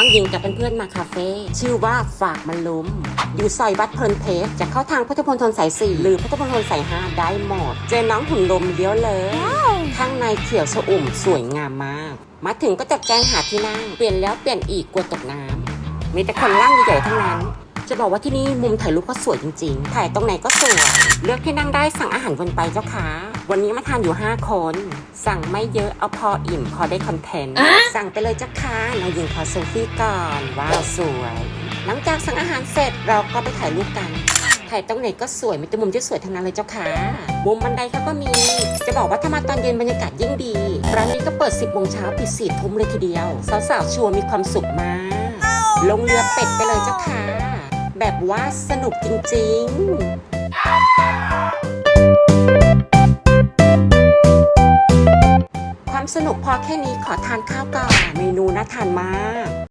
นั่งยิงกับเพื่อนๆมาคาเฟ่ชื่อว่าฝากมันลุมอยู่ซอยวัดเพลินเพชรจะเข้าทางพุทธพลทนสายสี่หรือพุทธพลทนสายห้าได้หมด เจอน้องหุ่นลมเลี้ยวเลยข้างในเขียวชอุ่มสวยงามมาก มาถึงก็จัดแจงหาที่นั่ง เปลี่ยนแล้วเปลี่ยนอีกกลัวตกน้ำมีแต่คนร่างใหญ่ๆทั้งนั้น จะบอกว่าที่นี่มุมถ่ายรูปก็สวยจริงๆ ถ่ายตรงไหนก็สวย เลือกที่นั่งได้สั่งอาหารวนไปเจ้าค่ะ วันนี้มาทานอยู่ 5 คน สั่งไม่เยอะเอาพออิ่มพอได้คอนเทนต์ สั่งไปเลยเจ้าค่ะนายยิงขอเซลฟี่ก่อน ว้าวสวย หลังจากสั่งอาหารเสร็จเราก็ไปถ่ายรูปกันถ่ายตรงไหนก็สวยมีแต่มุมที่สวยทั้งนั้นเลยเจ้าค่ะมุมบันไดเขาก็มี จะบอกว่าถ้ามาตอนเย็นบรรยากาศยิ่งดี ร้านนี้ก็เปิด 10โมงเช้าปิด4ทุ่มเลยทีเดียว สาวๆชัวร์มีความสุขมาก ลงเรือเป็ดไปเลยเจ้าค่ะ แบบว่าสนุกจริง ๆ ความสนุกพอแค่นี้ขอทานข้าวก่อนเมนูน่าทานมาก